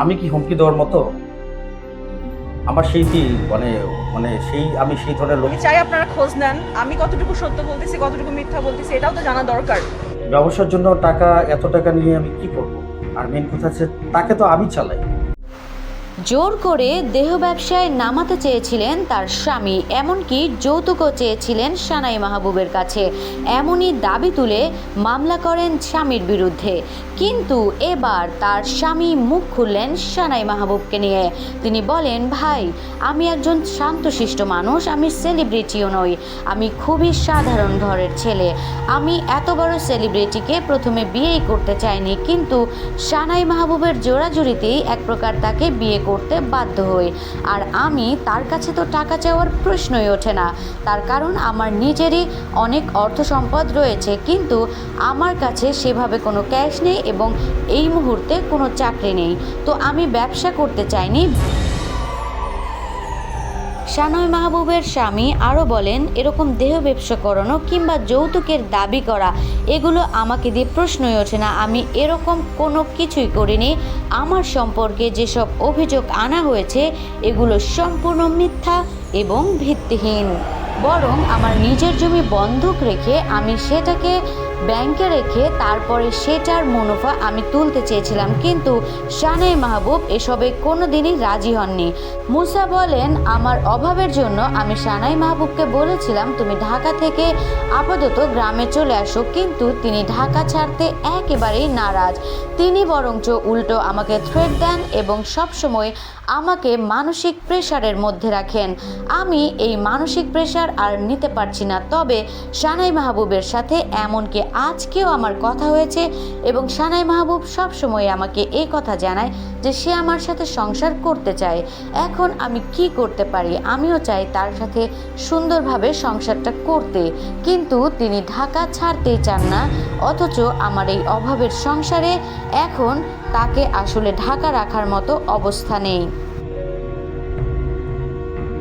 আমি কি হুমকি দেওয়ার মতো? আমার সেই কি মানে মানে সেই আমি সেই ধরনের লোক চাই আপনারা খোঁজ নেন। আমি কতটুকু সত্য বলতেছি কতটুকু মিথ্যা বলতেছি এটাও তো জানা দরকার। ব্যবসার জন্য টাকা এত টাকা নিয়ে আমি কি করব? আর মেন কথা হচ্ছে তাকে তো আমি চালাই। জোর করে দেহ ব্যবসায় নামাতে চেয়েছিলেন তার স্বামী, এমনকি যৌতুকও চেয়েছিলেন সানাই মাহবুবের কাছে। এমনই দাবি তুলে মামলা করেন স্বামীর বিরুদ্ধে। কিন্তু এবার তার স্বামী মুখ খুললেন সানাই মাহবুবকে নিয়ে। তিনি বলেন, ভাই, আমি একজন শান্তশিষ্ট মানুষ, আমি সেলিব্রিটিও নই। আমি খুবই সাধারণ ঘরের ছেলে। আমি এত বড় সেলিব্রিটিকে প্রথমে বিয়েই করতে চাইনি, কিন্তু সানাই মাহবুবের জোড়াজুড়িতেই এক প্রকার তাকে বিয়ে করতে বাধ্য হই। আর আমি তার কাছে তো টাকা চাওয়ার প্রশ্নই ওঠে না। তার কারণ আমার নিজেরই অনেক অর্থ সম্পদ রয়েছে, কিন্তু আমার কাছে সেভাবে কোনো ক্যাশ নেই এবং এই মুহূর্তে কোনো চাকরি নেই। তো আমি ব্যবসা করতে চাইনি। শানয় মাহবুবের স্বামী আরও বলেন, এরকম দেহ ব্যবসা করানো কিংবা যৌতুকের দাবি করা, এগুলো আমাকে দিয়ে প্রশ্নই ওঠে না। আমি এরকম কোনো কিছুই করিনি। আমার সম্পর্কে যেসব অভিযোগ আনা হয়েছে, এগুলো সম্পূর্ণ মিথ্যা এবং ভিত্তিহীন। বরং আমার নিজের জমি বন্ধক রেখে আমি সেটাকে ব্যাংকে রেখে তারপরে সেটার মুনাফা আমি তুলতে চেয়েছিলাম, কিন্তু শানাই মাহবুব এসবে কোনো দিনই রাজি হননি। মুসা বলেন, আমার অভাবের জন্য আমি শানাই মাহবুবকে বলেছিলাম, তুমি ঢাকা থেকে আপাতত গ্রামে চলে আসো। কিন্তু তিনি ঢাকা ছাড়তে একেবারেই নারাজ। তিনি বরঞ্চ উল্টো আমাকে থ্রেট দেন এবং সবসময় আমাকে মানসিক প্রেশারের মধ্যে রাখেন। আমি এই মানসিক প্রেশার আর নিতে পারছি না। তবে সানাই মাহবুবের সাথে এমনকি আজকেও আমার কথা হয়েছে এবং সানাই মাহবুব সবসময় আমাকে এই কথা জানায় যে সে আমার সাথে সংসার করতে চায়। এখন আমি কি করতে পারি? আমিও চাই তার সাথে সুন্দরভাবে সংসারটা করতে। কিন্তু তিনি ঢাকা ছাড়তেই চান না, অথচ আমার এই অভাবের সংসারে এখন তাকে আসলে ঢাকা রাখার মতো অবস্থা নেই।